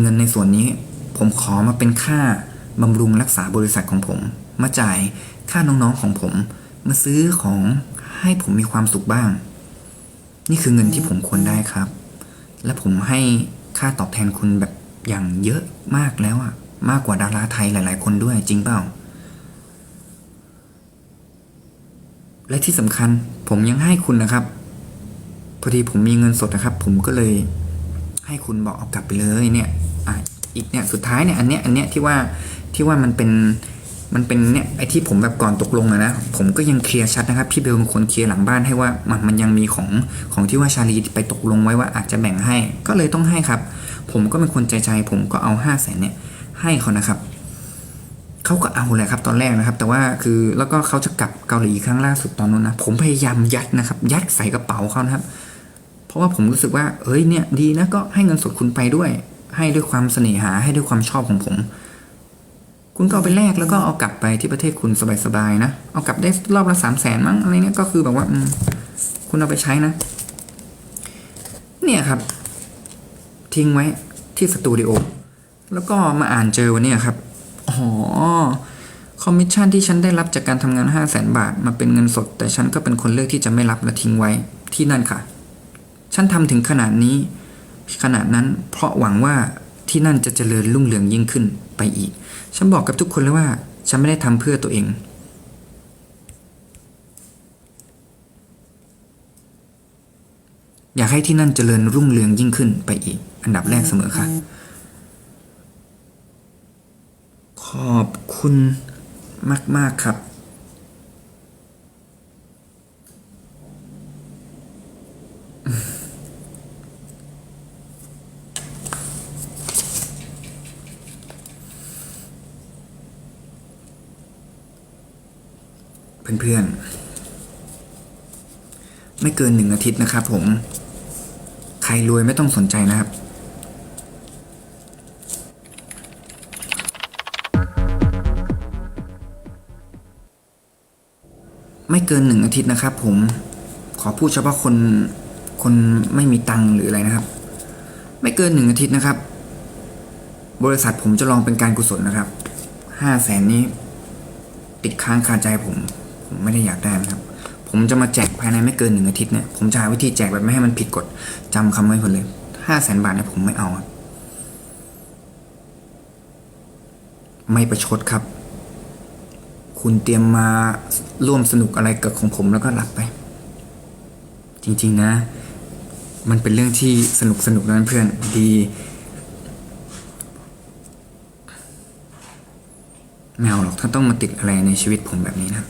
เงินในส่วนนี้ผมขอมาเป็นค่าบำรุงรักษาบริษัทของผม มาจ่ายค่าน้องๆของผม มาซื้อของให้ผมมีความสุขบ้าง นี่คือเงินที่ผมควรได้ครับ และผมให้ค่าตอบแทนคุณแบบอย่างเยอะมากแล้วอะมากกว่าดาราไทยหลาย ๆ คนด้วยจริงเปล่า และที่สำคัญผมยังให้คุณนะครับ พอดีผมมีเงินสดนะครับ ผมก็เลย ให้คุณบอกเอากลับไปเลยเนี่ยอะอีกเนี่ยสุดท้ายเนี่ยอันเนี้ยอันเนี้ยที่ว่าที่ว่ามันเป็นมันเป็นเนี่ยไอ้ที่ผมแบบก่อนตกลงอะนะผมก็ยังเคลียร์ชัดนะครับพี่เบลเป็นคนเคลียร์หลังบ้านให้ว่ามันมันยังมีของของที่ว่าชาลีไปตกลงไว้ว่าอาจจะแบ่งให้ก็เลยต้องให้ครับ ผมก็เป็นคนใจใจผมก็เอาห้าแสนเนี่ยให้เขานะครับเขาก็เอาเลยครับตอนแรกนะครับ แต่ว่าคือแล้วก็เขาจะกลับเกาหลีครั้งล่าสุดตอนนู้นนะผมพยายามยัดนะครับ ยัดใส่กระเป๋าเขานะครับ เพราะว่าผมรู้สึกว่าเอ้ยเนี่ยดีนะก็ให้เงินสดคุณไปด้วย ให้ด้วยความเสน่หาให้ด้วยความชอบของผม คุณก็เอาไปแลกแล้วก็เอากลับไปที่ประเทศคุณสบายๆนะ เอากลับได้รอบละสามแสนมั้งอะไรเนี่ยก็คือแบบว่าคุณเอาไปใช้นะ เนี่ยครับ ทิ้งไว้ที่สตูดิโอแล้วก็มาอ่านเจอวันนี้ครับอ๋อคอมมิชชั่นที่ฉันได้รับจากการทำงาน 5 0 0แสนบาท มาเป็นเงินสด แต่ฉันก็เป็นคนเลือกที่จะไม่รับและทิ้งไว้ที่นั่นค่ะ ฉันทำถึงขนาดนี้ ขนาดนั้นเพราะหวังว่าที่นั่นจะเจริญรุ่งเรืองยิ่งขึ้นไปอีก ฉันบอกกับทุกคนเลยว่า ฉันไม่ได้ทำเพื่อตัวเอง อยากให้ที่นั่นเจริญรุ่งเรืองยิ่งขึ้นไปอีก อันดับแรกเสมอค่ะ ขอบคุณมาก ๆ ครับ เพื่อนๆ ไม่เกินหนึ่งอาทิตย์นะครับผม ใครรวยไม่ต้องสนใจนะครับไม่เกินหนึ่งอาทิตย์นะครับ ผมขอพูดเฉพาะคนคนไม่มีตังค์หรืออะไรนะครับ ไม่เกินหนึ่งอาทิตย์นะครับ บริษัทผมจะลองเป็นการกุศลนะครับห้าแสนนี้ ติดค้างคาใจผม ผมไม่ได้อยากได้นะครับ ผมจะมาแจกภายในไม่เกินหนึ่งอาทิตย์เนี่ยผมจะหาวิธีแจกแบบไม่ให้มันผิดกฎจำคำไว้คนเลยห้าแสนบาทเนี่ยผมไม่เอาไม่ประชดครับ คุณเตรียมมาร่วมสนุกอะไรกับของผมแล้วก็หลับไป จริงๆนะ มันเป็นเรื่องที่สนุกสนุกนะเพื่อนดีไม่เอาหรอกถ้าต้องมาติดอะไรในชีวิตผมแบบนี้นะ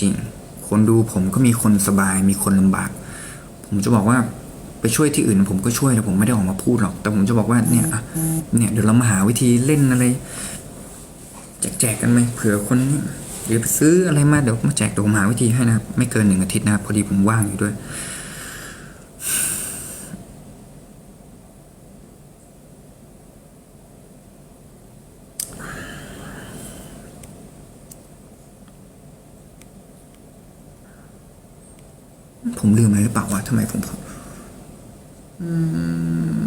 จริง คนดูผมก็มีคนสบายมีคนลำบาก ผมจะบอกว่าไปช่วยที่อื่นผมก็ช่วยแต่ผมไม่ได้ออกมาพูดหรอก แต่ผมจะบอกว่าเนี่ยเนี่ยเดี๋ยวเรามาหาวิธีเล่นอะไร แจกๆกันไหมเผื่อคนเดี๋ยวไปซื้ออะไรมาเดี๋ยวมาแจกเดี๋ยวผมหาวิธีให้นะครับ ไม่เกินหนึ่งอาทิตย์นะครับ พอดีผมว่างอยู่ด้วย ผมลืมอะไรหรือเปล่าวะ ทำไมผมอืม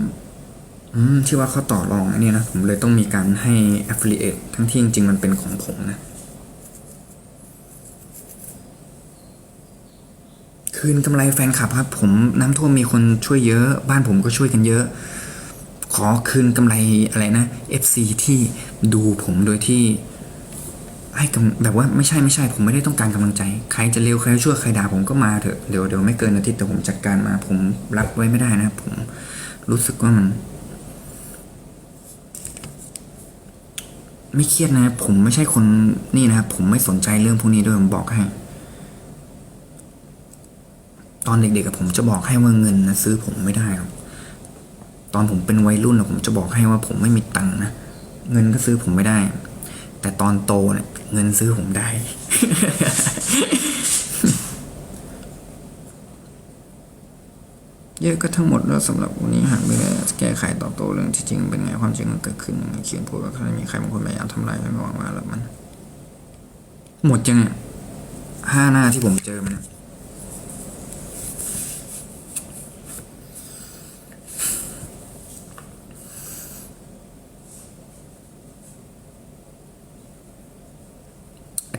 อืมที่ว่าเขาต่อรองอันนี้นะ ผมเลยต้องมีการให้ affiliate ทั้งที่จริงๆมันเป็นของผมนะ คืนกำไรแฟนคลับครับ ผมน้ำท่วมมีคนช่วยเยอะ บ้านผมก็ช่วยกันเยอะ ขอคืนกำไรอะไรนะ FC ที่ดูผมโดยที่ ให้กำแบบว่าไม่ใช่ไม่ใช่ผมไม่ได้ต้องการกำลังใจ ใครจะเร็วใครจะชั่วใครด่าผมก็มาเถอะเดี๋ยวเดี๋ยวไม่เกินอาทิตย์แต่ผมจัดการมา ผมรับไว้ไม่ได้นะผมรู้สึกว่ามัน ไม่เครียดนะ ผมไม่ใช่คนนี่นะครับผมไม่สนใจเรื่องพวกนี้ด้วยผมบอกให้ ตอนเด็กๆกับผมจะบอกให้ว่าเงินนะซื้อผมไม่ได้หรอกตอนผมเป็นวัยรุ่นนะผมจะบอกให้ว่าผมไม่มีตังค์นะเงินก็ซื้อผมไม่ได้แต่ตอนโตเนี่ย เงินซื้อผมได้ เยอะก็ทั้งหมดแล้วสำหรับวันนี้หากไม่ได้แก้ไขตอบโต้เรื่องที่จริงเป็นไงความจริงมันเกิดขึ้นยังไงเขียนพูดว่าใครมีใครบางคนพยายามทำลายไม่หวังว่าแล้วมัน หมดยังเนี่ยห้าหน้าที่ผมเจอมันเนี่ย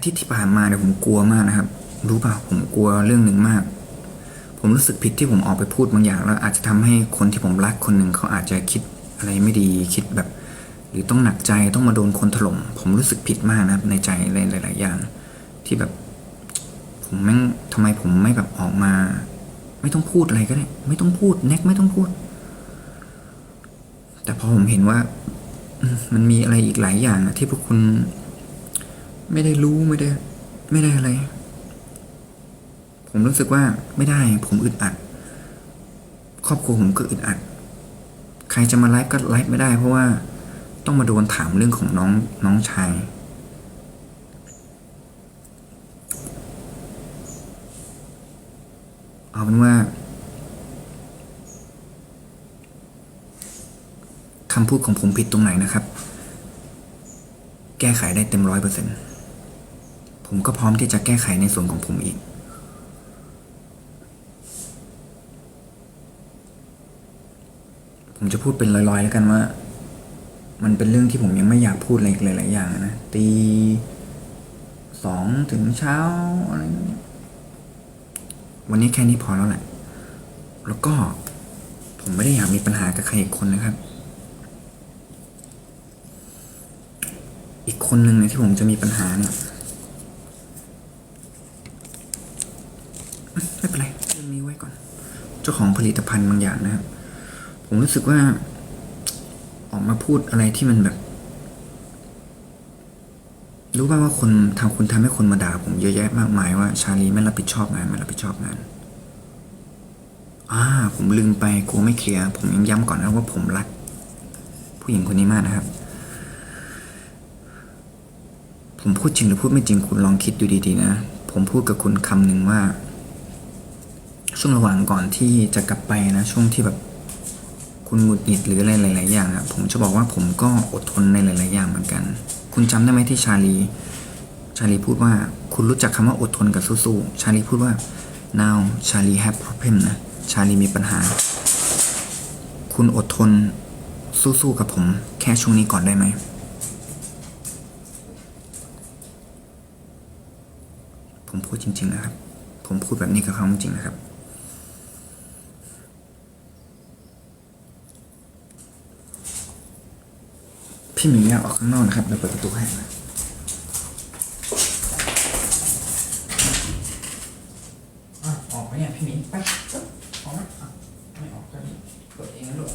อาทิตย์ที่ผ่านมาเนี่ยผมกลัวมากนะครับ รู้เปล่าผมกลัวเรื่องหนึ่งมาก ผมรู้สึกผิดที่ผมออกไปพูดบางอย่าง แล้วอาจจะทำให้คนที่ผมรักคนหนึ่งเขาอาจจะคิดอะไรไม่ดีคิดแบบ หรือต้องหนักใจต้องมาโดนคนถล่มผมรู้สึกผิดมากนะครับ ในใจหลาย ๆ อย่าง ที่แบบ ผมแม่งทำไมผมไม่แบบออกมา ไม่ต้องพูดอะไรก็ได้ ไม่ต้องพูดแน็กไม่ต้องพูด แต่พอผมเห็นว่ามันมีอะไรอีกหลายอย่างที่พวกคุณ ไม่ได้รู้ไม่ได้ ไม่ได้อะไร ผมรู้สึกว่าไม่ได้ ผมอึดอัด ครอบครัวผมก็อึดอัด ใครจะมาไลฟ์ก็ไลฟ์ไม่ได้ เพราะว่าต้องมาโดนถามเรื่องของน้องน้องชายเอาเป็นว่าคำพูดของผมผิดตรงไหนนะครับ แก้ไขได้เต็มร้อยเปอร์เซ็นต์ ผมก็พร้อมที่จะแก้ไขในส่วนของผมเอีกผมจะพูดเป็นลอยๆ แล้วกันว่า มันเป็นเรื่องที่ผมยังไม่อยากพูดอะไรอีกหลายๆอย่างนะตีสองถึงเช้าอะไรแบบนี้วันนี้แค่นี้พอแล้วแหละ แล้วก็ผมไม่ได้อยากมีปัญหากับใครอีกคนนะครับ อีกคนหนึ่งนี่ยที่ผมจะมีปัญหาเนี่ย ไม่เป็นไรเรื่องนี้ไว้ก่อน เจ้าของผลิตภัณฑ์บางอย่างนะครับ ผมรู้สึกว่าออกมาพูดอะไรที่มันแบบ รู้ป่างว่าคนทาคุณทำให้คนมาด่าผมเยอะแยะมากมายว่า ชาลีไม่รับผิดชอบงานไม่รับผิดชอบงานอ่าผมลืมไปกลัวไม่เคลียร์ผมยังย้ำก่อนนะว่าผมรัก ผู้หญิงคนนี้มากนะครับ ผมพูดจริงหรือพูดไม่จริงคุณลองคิดดูดีๆนะ ผมพูดกับคุณคำหนึ่งว่า ช่วงระหว่างก่อนที่จะกลับไปนะ ช่วงที่แบบคุณหงุดหงิดหรืออะไรหลาย ๆ อย่างอะผมจะบอกว่าผมก็อดทนในหลาย ๆ อย่างเหมือนกัน คุณจำได้ไหมที่ชาลี ชาลีพูดว่าคุณรู้จักคำว่าอดทนกับสู้ๆชาลีพูดว่า now ชาลี have problem นะชาลีมีปัญหา คุณอดทนสู้ๆกับผม แค่ช่วงนี้ก่อนได้ไหมผมพูดจริง ๆ นะครับ ผมพูดแบบนี้กับเขาจริงๆนะครับ พี่หมีอยากออกข้างนอกนะครับเดี๋ยวเปิดประตูให้นะอะออกไปเนี่ยพี่หมีไปปึ๊บออกไหมอะไม่ออกก็นี่เปิดเองนะลูก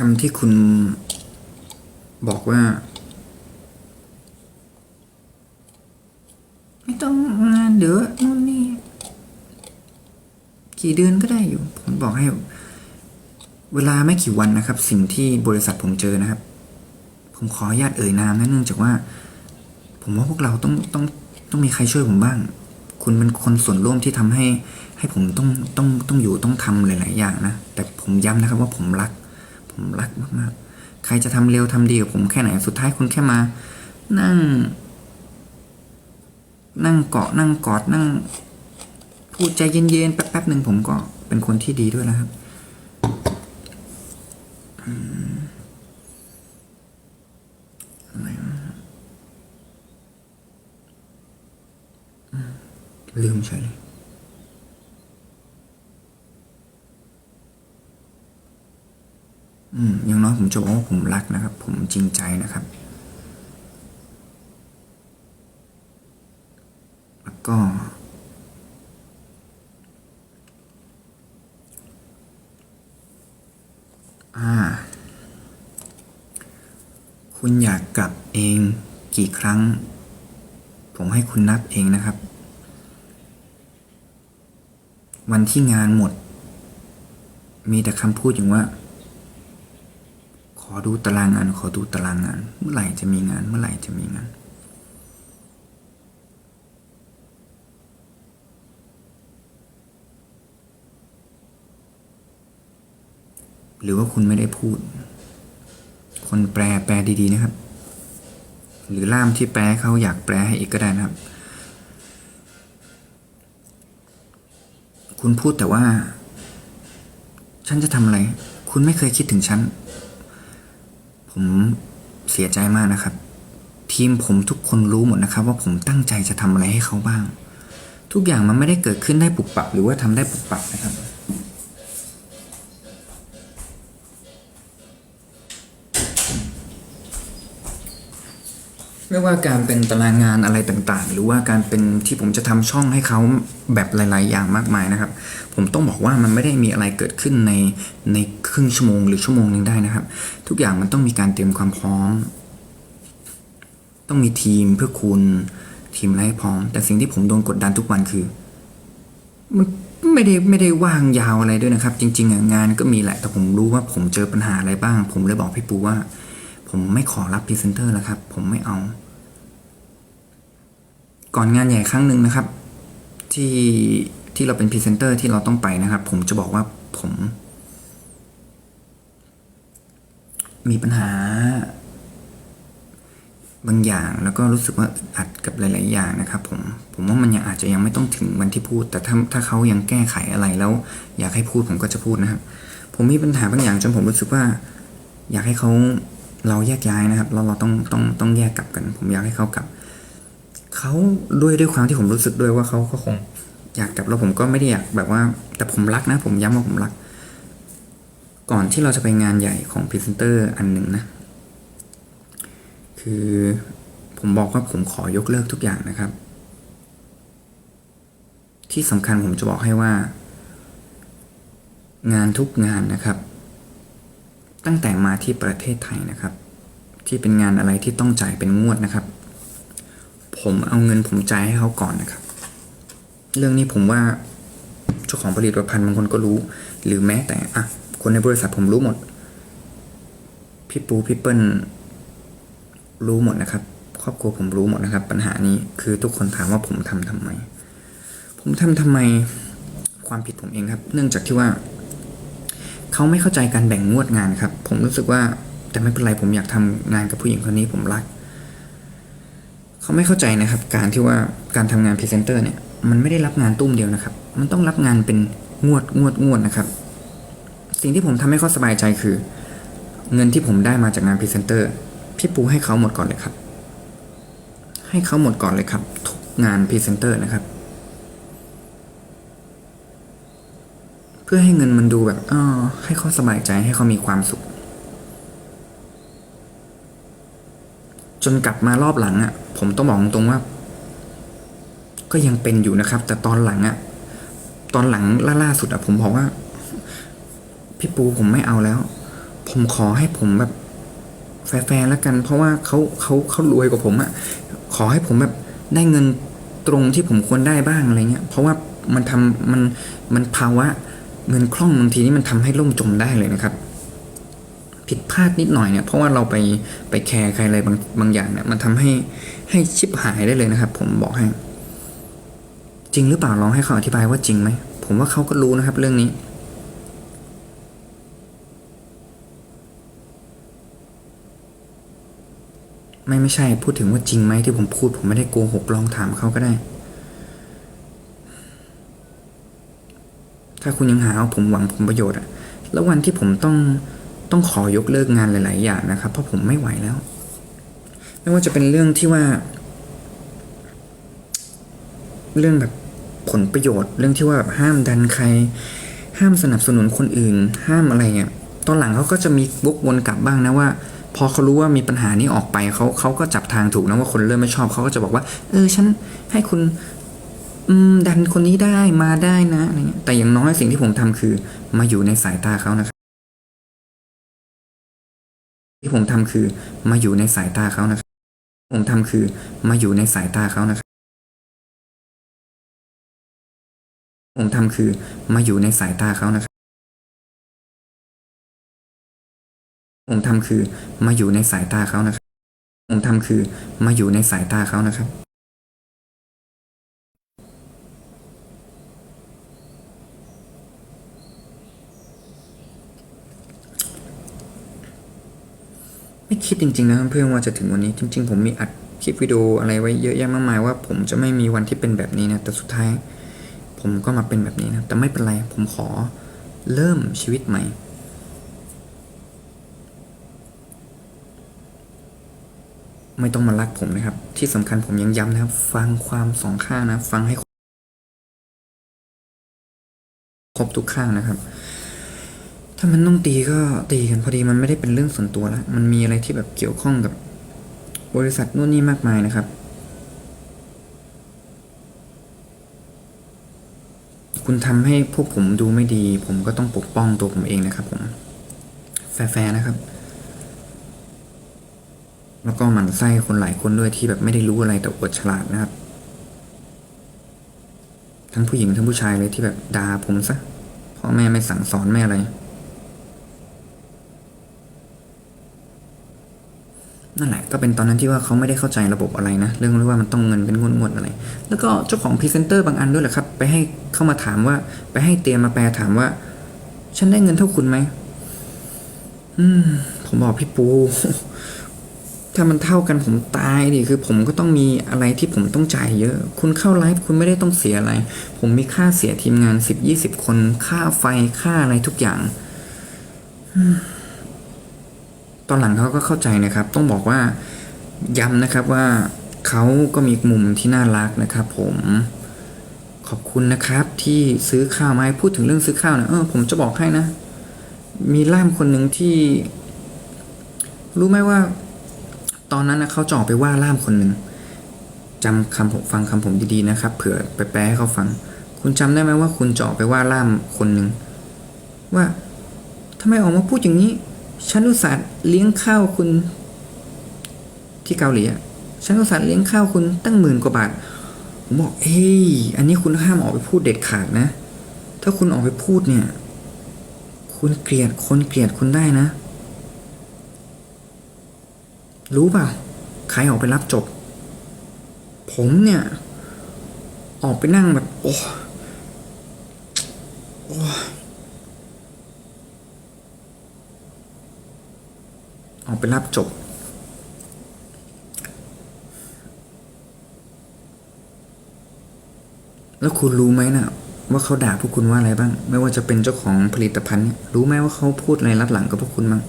คำที่คุณบอกว่า ไม่ต้องงานเดี๋ยวนู่นนี่ กี่เดือนก็ได้อยู่ ผมบอกให้ เวลาไม่กี่วันนะครับ สิ่งที่บริษัทผมเจอนะครับ ผมขออนุญาตเอ่ยนามนะเนื่องจากว่า ผมว่าพวกเราต้องต้องต้องมีใครช่วยผมบ้าง คุณเป็นคนส่วนร่วมที่ทำให้ ให้ผมต้องต้องต้องอยู่ต้องทำหลาย ๆ อย่างนะ แต่ผมย้ำนะครับว่าผมรัก ผมรักมากๆ ใครจะทำเร็วทำดีกับผมแค่ไหนสุดท้ายคุณแค่มา นั่ง นั่งเกาะนั่งกอดนั่ง พูดใจเย็นๆแป๊บๆหนึ่งผมก็เป็นคนที่ดีด้วยแล้วครับอืมอะไรวะอืมลืมเฉยเลย อืมอย่างน้อยผมจะบอกว่าผมรักนะครับ ผมจริงใจนะครับ แล้วก็ อ่า คุณอยากกลับเองกี่ครั้ง ผมให้คุณนับเองนะครับ วันที่งานหมด มีแต่คำพูดอย่างว่า ดูตารางงาน ขอดูตารางงาน เมื่อไหร่จะมีงาน เมื่อไหร่จะมีงาน หรือว่าคุณไม่ได้พูด คนแปลแปลดีๆนะครับ หรือล่ามที่แปลเขาอยากแปลให้อีกก็ได้นะครับ คุณพูดแต่ว่า ฉันจะทำอะไร คุณไม่เคยคิดถึงฉัน ผมเสียใจมากนะครับ ทีมผมทุกคนรู้หมดนะครับ ว่าผมตั้งใจจะทำอะไรให้เขาบ้าง ทุกอย่างมันไม่ได้เกิดขึ้นได้ปุบปับ หรือว่าทำได้ปุบปับนะครับ ไม่ว่าการเป็นตารางงานอะไรต่างๆ หรือว่าการเป็นที่ผมจะทำช่องให้เขาแบบหลาย ๆ อย่างมากมายนะครับ ผมต้องบอกว่ามันไม่ได้มีอะไรเกิดขึ้นในในครึ่งชั่วโมงหรือชั่วโมงหนึงได้นะครับ ทุกอย่างมันต้องมีการเตรียมความพร้อม ต้องมีทีมเพื่อคุณทีมอะไรให้พร้อม แต่สิ่งที่ผมโดนกดดันทุกวันคือมันไม่ได้ไม่ได้ว่างยาวอะไรด้วยนะครับ จริงๆงานก็มีแหละแต่ผมรู้ว่าผมเจอปัญหาอะไรบ้าง ผมเลยบอกพี่ปูว่า ผมไม่ขอรับพรีเซนเตอร์แล้วครับ ผมไม่เอา ก่อนงานใหญ่ครั้งหนึ่งนะครับ ที่ที่เราเป็นพรีเซนเตอร์ที่เราต้องไปนะครับ ผมจะบอกว่าผม มีปัญหา บางอย่างแล้วก็รู้สึกว่าอัดกับหลาย ๆ อย่างนะครับ ผมผมว่ามันยังอาจจะยังไม่ต้องถึงวันที่พูด แต่ถ้าถ้าเขายังแก้ไขอะไรแล้ว อยากให้พูดผมก็จะพูดนะครับ ผมมีปัญหาบางอย่างจนผมรู้สึกว่า อยากให้เขาเราแยกย้ายนะครับเราเราต้องต้องต้องแยกกลับกัน ผมอยากให้เขากลับ เขาด้วยด้วยความที่ผมรู้สึกด้วยว่าเขาก็คงอยากกลับแล้วผมก็ไม่ได้อยากแบบว่า แต่ผมรักนะ ผมย้ำว่าผมรัก ก่อนที่เราจะไปงานใหญ่ของพรีเซนเตอร์อันหนึ่งนะ คือผมบอกว่าผมขอยกเลิกทุกอย่างนะครับ ที่สำคัญผมจะบอกให้ว่า งานทุกงานนะครับ ตั้งแต่มาที่ประเทศไทยนะครับ ที่เป็นงานอะไรที่ต้องจ่ายเป็นงวดนะครับ ผมเอาเงินผมจ่ายให้เขาก่อนนะครับ เรื่องนี้ผมว่าเจ้าของผลิตภัณฑ์บางคนก็รู้ หรือแม้แต่อะคนในบริษัทผมรู้หมด พี่ปูพี่เปิ้ลรู้หมดนะครับ ครอบครัวผมรู้หมดนะครับ ปัญหานี้คือทุกคนถามว่าผมทำทำไม ผมทำทำไมความผิดผมเองครับ เนื่องจากที่ว่าเขาไม่เข้าใจการแบ่งงวดงานครับ ผมรู้สึกว่าแต่ไม่เป็นไรผมอยากทำงานกับผู้หญิงคนนี้ผมรัก เขาไม่เข้าใจนะครับ การที่ว่าการทำงานพรีเซนเตอร์เนี่ยมันไม่ได้รับงานตุ้มเดียวนะครับ มันต้องรับงานเป็นงวดงวดงวดนะครับ สิ่งที่ผมทำให้เขาสบายใจคือ เงินที่ผมได้มาจากงานพรีเซนเตอร์พี่ปูให้เขาหมดก่อนเลยครับ ให้เขาหมดก่อนเลยครับ ทุกงานพรีเซนเตอร์นะครับ เพื่อให้เงินมันดูแบบอ๋อให้เขาสบายใจให้เขามีความสุข จนกลับมารอบหลังอะ่ะ ผมต้องบอกตรงว่า ก็ยังเป็นอยู่นะครับ แต่ตอนหลังอะ่ะ ตอนหลังล่าๆสุดอะ่ะ ผมบอกว่า พี่ปูผมไม่เอาแล้ว ผมขอให้ผมแบบแฟร์ๆแล้วกัน เพราะว่าเขาเขาเขารวยกว่าผมอะ่ะ ขอให้ผมแบบได้เงินตรงที่ผมควรได้บ้างอะไรเงี้ย เพราะว่ามันทำมันมันภาวะเงินคล่องบางทีนี่มันทำให้ล่มจมได้เลยนะครับ ผิดพลาดนิดหน่อยเนี่ยเพราะว่าเราไปไปแคร์ใครอะไรบางบางอย่างเนี่ยมันทำให้ให้ชิบหายได้เลยนะครับ ผมบอกให้ จริงหรือเปล่าลองให้เขาอธิบายว่าจริงไหมผมว่าเขาก็รู้นะครับเรื่องนี้ไม่ไม่ใช่พูดถึงว่าจริงไหมที่ผมพูด ผมไม่ได้โกหกลองถามเขาก็ได้ ถ้าคุณยังหาว่าผมหวังผลประโยชน์อะแล้ววันที่ผมต้อง ต้องขอยกเลิกงานหลาย ๆ อย่างนะครับ เพราะผมไม่ไหวแล้ว ไม่ว่าจะเป็นเรื่องที่ว่า เรื่องแบบผลประโยชน์ เรื่องที่ว่าแบบห้ามดันใคร ห้ามสนับสนุนคนอื่น ห้ามอะไรเนี่ยตอนหลังเขาก็จะมีวกวนกลับบ้างนะว่า พอเขารู้ว่ามีปัญหานี้ออกไปเขาเขาก็จับทางถูกนะว่าคนเริ่มไม่ชอบเขาก็จะบอกว่า เออฉันให้คุณดันคนนี้ได้มาได้นะอะไรเงี้ยแต่อย่างน้อยสิ่งที่ผมทำคือมาอยู่ในสายตาเขานะครับ ที่ผมทำคือมาอยู่ในสายตาเขานะครับผมทำคือมาอยู่ในสายตาเขานะครับผมทำคือมาอยู่ในสายตาเขานะครับผมทำคือมาอยู่ในสายตาเขานะครับผมทำคือมาอยู่ในสายตาเขานะครับ ไม่คิดจริงๆนะเพื่อนว่าจะถึงวันนี้จริง ๆ ผมมีอัดคลิปวิดีโออะไรไว้เยอะแยะมากมายว่า ผมจะไม่มีวันที่เป็นแบบนี้นะแต่สุดท้าย ผมก็มาเป็นแบบนี้นะแต่ไม่เป็นไรผมขอเริ่มชีวิตใหม่ไม่ต้องมารักผมนะครับ ที่สำคัญผมยังย้ำนะครับ ฟังความสองข้างนะ ฟังให้ครบทุกข้างนะครับ ถ้ามันต้องตีก็ตีกันพอดีมันไม่ได้เป็นเรื่องส่วนตัวแล้วมันมีอะไรที่แบบเกี่ยวข้องกับบริษัทนู่นนี่มากมายนะครับ คุณทำให้พวกผมดูไม่ดี ผมก็ต้องปกป้องตัวผมเองนะครับผม แฟร์นะครับ แล้วก็หมั่นไส้คนหลายคนด้วยที่แบบไม่ได้รู้อะไรแต่อวดฉลาดนะครับ ทั้งผู้หญิงทั้งผู้ชายเลยที่แบบด่าผมซะพ่อแม่ไม่สั่งสอนไม่อะไร นั่นแหละก็เป็นตอนนั้นที่ว่าเขาไม่ได้เข้าใจระบบอะไรนะ เรื่องเรื่องว่ามันต้องเงินเป็นงวดๆอะไร แล้วก็เจ้าของพรีเซนเตอร์บางอันด้วยแหละครับ ไปให้เข้ามาถามว่า ไปให้เตียมาแปลถามว่า ฉันได้เงินเท่าคุณไหมอืม ผมบอกพี่ปู ถ้ามันเท่ากันผมตายดิคือ ผมก็ต้องมีอะไรที่ผมต้องจ่ายเยอะ คุณเข้าไลฟ์คุณไม่ได้ต้องเสียอะไร ผมมีค่าเสียทีมงานสิบยี่สิบคน ค่าไฟค่าอะไรทุกอย่าง อืม ตอนหลังเขาก็เข้าใจนะครับ ต้องบอกว่าย้ำนะครับว่าเขาก็มีมุมที่น่ารักนะครับผมขอบคุณนะครับที่ซื้อข้าวมาให้พูดถึงเรื่องซื้อข้าวนะเออผมจะบอกให้นะ มีล่ามคนหนึ่งที่ รู้ไหมว่า ตอนนั้นนะเขาจะอไปว่าล่ามคนหนึ่งจำคำผมฟังคำผมดีๆนะครับ เผื่อไปแปลให้เขาฟัง คุณจำได้ไหมว่าคุณจะอไปว่าล่ามคนหนึ่งว่าทำไมออกมาพูดอย่างนี้ ฉันอุตส่าห์เลี้ยงข้าวคุณ ที่เกาหลีอะฉันอุตส่าห์เลี้ยงข้าวคุณตั้งหมื่นกว่าบาท ผมบอกเฮ้ย อันนี้คุณห้ามออกไปพูดเด็ดขาดนะ ถ้าคุณออกไปพูดเนี่ย คุณเกลียดคนเกลียดคุณได้นะ รู้เปล่า ใครออกไปรับจบ ผมเนี่ย ออกไปนั่งแบบ โอ้โอ้ ออกไปรับจบ แล้วคุณรู้ไหมนะว่าเขาด่าพวกคุณว่าอะไรบ้าง ไม่ว่าจะเป็นเจ้าของผลิตภัณฑ์เนี่ยรู้ไหมว่าเขาพูดอะไรรับหลังกับพวกคุณบ้าง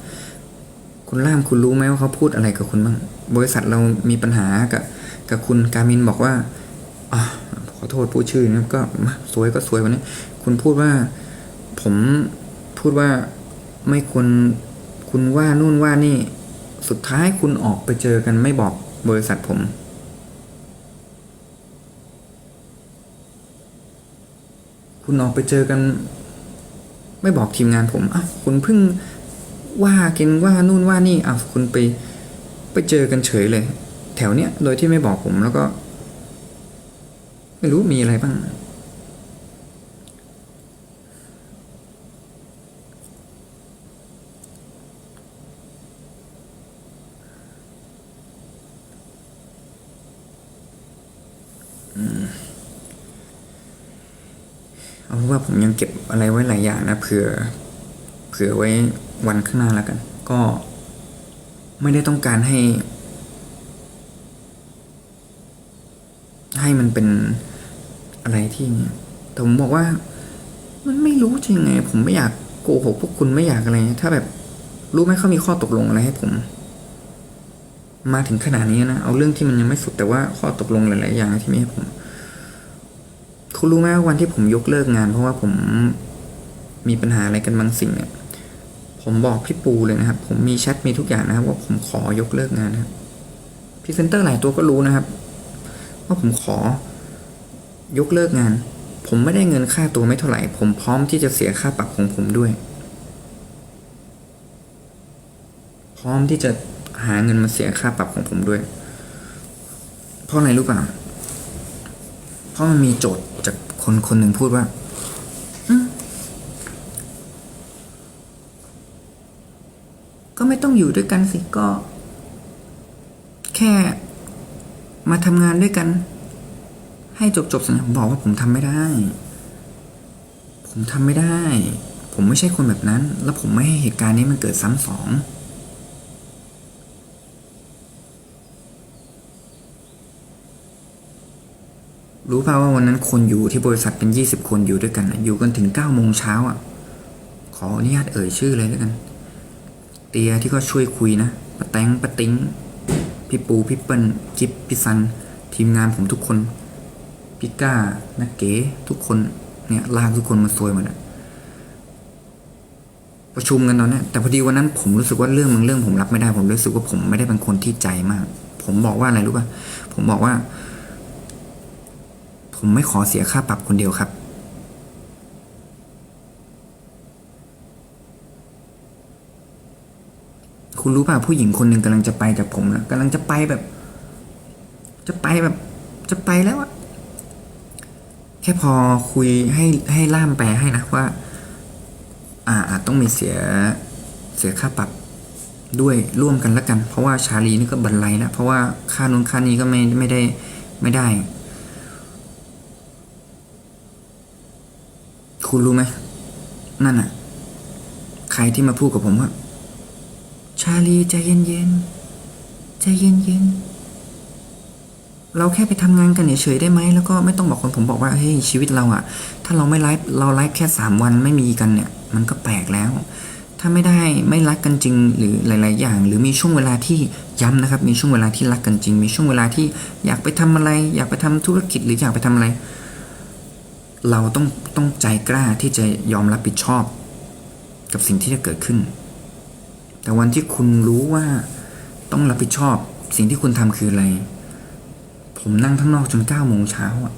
คุณล่ามคุณรู้ไหมว่าเขาพูดอะไรกับคุณบ้าง บริษัทเรามีปัญหากับกับคุณการมินบอกว่าอขอโทษพูดชื่อนะก็มาสวยก็สวยวันนี้ คุณพูดว่า ผมพูดว่าไม่ควร คุณว่านู่นว่านี่ สุดท้ายคุณออกไปเจอกันไม่บอกบริษัทผม คุณออกไปเจอกัน ไม่บอกทีมงานผมอ้าวคุณเพิ่งว่ากันว่านู่นว่านี่อ้าวคุณไปไปเจอกันเฉยเลย แถวเนี้ยโดยที่ไม่บอกผมแล้วก็ ไม่รู้มีอะไรบ้าง เอาเป็นว่าผมยังเก็บอะไรไว้หลายอย่างนะเผื่อเผื่อไว้วันข้างหน้าแล้วกัน ก็ไม่ได้ต้องการให้ ให้มันเป็นอะไรที่เนี่ยแต่ผมบอกว่า มันไม่รู้จะยังไง ผมไม่อยากโกหกพวกคุณไม่อยากอะไรถ้าแบบรู้ไหมเขามีข้อตกลงอะไรให้ผม มาถึงขนาดนี้นะ เอาเรื่องที่มันยังไม่สุดแต่ว่าข้อตกลงหลาย ๆ อย่างที่มีให้ผม คุณรู้ไหมว่าวันที่ผมยกเลิกงาน เพราะว่าผมมีปัญหาอะไรกันบางสิ่งเนี่ยผมบอกพี่ปูเลยนะครับ ผมมีแชทมีทุกอย่างนะครับ ว่าผมขอยกเลิกงานนะครับพรีเซนเตอร์หลายตัวก็รู้นะครับ ว่าผมขอยกเลิกงาน ผมไม่ได้เงินค่าตัวไม่เท่าไหร่ ผมพร้อมที่จะเสียค่าปรับของผมด้วย พร้อมที่จะหาเงินมาเสียค่าปรับของผมด้วย เพราะอะไรรู้เปล่าเพราะมันมีโจทย์ คนคนหนึ่งพูดว่าก็ไม่ต้องอยู่ด้วยกันสิก็ แค่มาทำงานด้วยกัน ให้จบจบสัญญาผมบอกว่าผมทำไม่ได้ ผมทำไม่ได้ ผมไม่ใช่คนแบบนั้น แล้วผมไม่ให้เหตุการณ์นี้มันเกิดซ้ำสอง รู้ป่าว่าวันนั้นคนอยู่ที่บริษัทเป็นยี่สิบคนอยู่ด้วยกันอยู่กันถึงเก้าโมงเช้าอะ ขออนุญาตเอ่ยชื่อเลยแล้วกัน เตียที่ก็ช่วยคุยนะปะแตงปะติ้งพี่ปูพี่เปิ้ลจิ๊บพี่ซัน ทีมงานผมทุกคนพี่ก้านักเก๋ทุกคนเนี่ยลากทุกคนมาซวยหมดอะประชุมกันตอนนี้แต่พอดีวันนั้นผมรู้สึกว่าเรื่องบางเรื่องผมรับไม่ได้ผมรู้สึกว่าผมไม่ได้เป็นคนที่ใจมาก ผมบอกว่าอะไรรู้ป่ะผมบอกว่า ผมไม่ขอเสียค่าปรับคนเดียวครับ คุณรู้ป่ะผู้หญิงคนหนึ่งกำลังจะไปจากผมนะกำลังจะไปแบบ จะไปแบบ จะไปแล้วอะแค่พอคุยให้ให้ล่ามแปลให้นะว่า อ่าอาจต้องมีเสียเสียค่าปรับด้วยร่วมกันล้วกัน เพราะว่าชาลีนี่ก็บันไลแล้วเพราะว่าค่านู้นค่านี้ก็ไม่ไม่ได้ไม่ได้ คุณรู้ไหม นั่นอะใครที่มาพูดกับผมว่า ชาลีใจเย็นๆ ใจเย็นๆ เราแค่ไปทำงานกันเฉยๆได้ไหม แล้วก็ไม่ต้องบอกคนผมบอกว่าเฮ้ยชีวิตเราอะถ้าเราไม่ไลฟ์เราไลฟ์แค่สามวันไม่มีกันเนี่ย มันก็แปลกแล้ว ถ้าไม่ได้ไม่รักกันจริงหรือหลาย ๆ อย่าง หรือมีช่วงเวลาที่ย้ำนะครับ มีช่วงเวลาที่รักกันจริง มีช่วงเวลาที่อยากไปทำอะไร อยากไปทำธุรกิจหรืออยากไปทำอะไร เราต้องต้องใจกล้าที่จะยอมรับผิดชอบ กับสิ่งที่จะเกิดขึ้น แต่วันที่คุณรู้ว่าต้องรับผิดชอบ สิ่งที่คุณทำคืออะไร ผมนั่งข้างนอกจนเก้าโมงเช้าอะ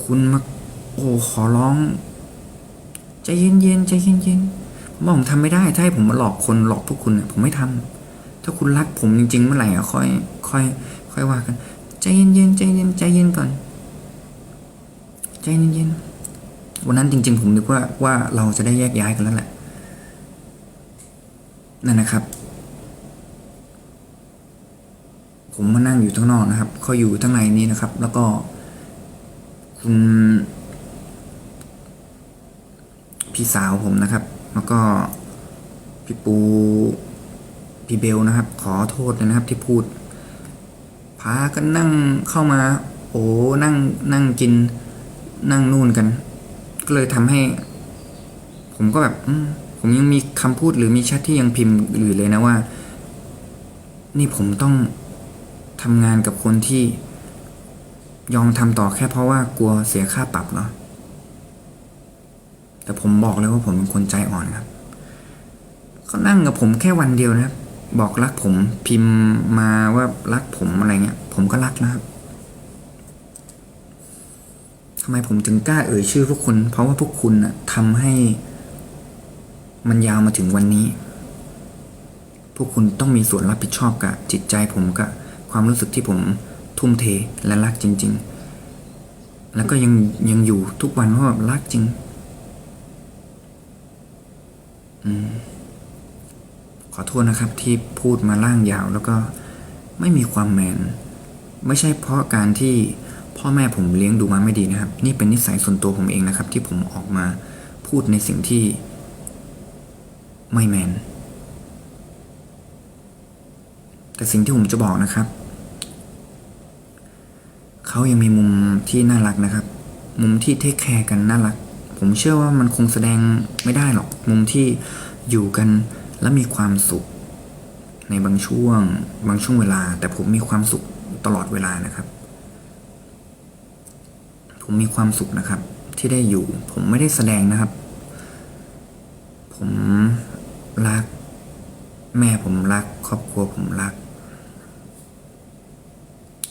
คุณมาโอ้ขอร้องใจเย็นๆใจเย็นๆผมบอกผมทำไม่ได้ ถ้าให้ผมมาหลอกคนหลอกพวกคุณเนี่ยผมไม่ทำถ้าคุณรักผมจริงๆเมื่อไหร่อะค่อย ค่อย ค่อยว่ากัน ใจเย็นๆใจเย็นใจเย็นก่อน ใจเย็นๆวันนั้นจริง ๆ ผมนึกว่าว่าเราจะได้แยกย้ายกันแล้วแหละนั่นนะครับ ผมมานั่งอยู่ข้างนอกนะครับเขาอยู่ข้างในนี้นะครับ แล้วก็ คุณ พี่สาวผมนะครับ แล้วก็พี่ปูพี่เบลนะครับ ขอโทษนะครับที่พูดพากันนั่งเข้ามา โอ้นั่งนั่งกิน นั่งนู่นกัน ก็เลยทำให้ ผมก็แบบผมยังมีคำพูดหรือมีแชทที่ยังพิมพ์อยู่เลยนะว่า นี่ผมต้องทำงานกับคนที่ยอมทำต่อแค่เพราะว่ากลัวเสียค่าปรับเหรอแต่ผมบอกเลยว่าผมเป็นคนใจอ่อนครับก็นั่งกับผมแค่วันเดียวนะครับ บอกรักผมพิมพ์มาว่ารักผมอะไรเงี้ย ผมก็รักนะครับทำไมผมถึงกล้าเอ่ยชื่อพวกคุณ เพราะว่าพวกคุณน่ะทำให้มันยาวมาถึงวันนี้ พวกคุณต้องมีส่วนรับผิดชอบกับจิตใจผมกับความรู้สึกที่ผมทุ่มเทและรักจริง ๆ แล้วก็ยังยังอยู่ทุกวันเพราะแบบรักจริงอขอโทษนะครับที่พูดมาล่างยาวแล้วก็ไม่มีความแมน ไม่ใช่เพราะการที่ พ่อแม่ผมเลี้ยงดูมาไม่ดีนะครับ นี่เป็นนิสัยส่วนตัวผมเองนะครับ ที่ผมออกมาพูดในสิ่งที่ไม่แมน แต่สิ่งที่ผมจะบอกนะครับ เขายังมีมุมที่น่ารักนะครับ มุมที่เทคแคร์กันน่ารัก ผมเชื่อว่ามันคงแสดงไม่ได้หรอก มุมที่อยู่กันและมีความสุข ในบางช่วง บางช่วงเวลา แต่ผมมีความสุขตลอดเวลานะครับ ผมมีความสุขนะครับ ที่ได้อยู่ ผมไม่ได้แสดงนะครับ ผมรัก แม่ผมรัก ครอบครัวผมรัก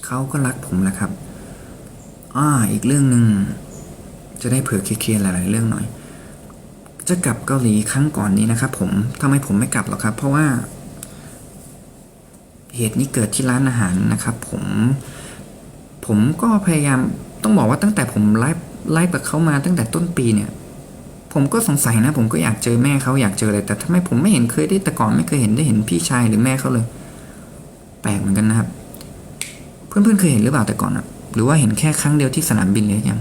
เขาก็รักผมแหละครับอ้าอีกเรื่องหนึ่งจะได้เผื่อเคลียร์ๆหลาย ๆ เรื่องหน่อย จะกลับเกาหลีครั้งก่อนนี้นะครับ ผมทำไมผมไม่กลับหรอกครับ เพราะว่า เหตุนี้เกิดที่ร้านอาหารนะครับ ผม ผมก็พยายาม ต้องบอกว่าตั้งแต่ผมไลฟ์ไลฟ์กับเขามาตั้งแต่ต้นปีเนี่ย ผมก็สงสัยนะ ผมก็อยากเจอแม่เขาอยากเจออะไรแต่ทำไมผมไม่เห็นเคยได้แต่ก่อนไม่เคยเห็นได้เห็นพี่ชายหรือแม่เขาเลย แปลกเหมือนกันนะครับ เพื่อนๆเคยเห็นหรือเปล่าแต่ก่อนอะหรือว่าเห็นแค่ครั้งเดียวที่สนามบินเลยยัง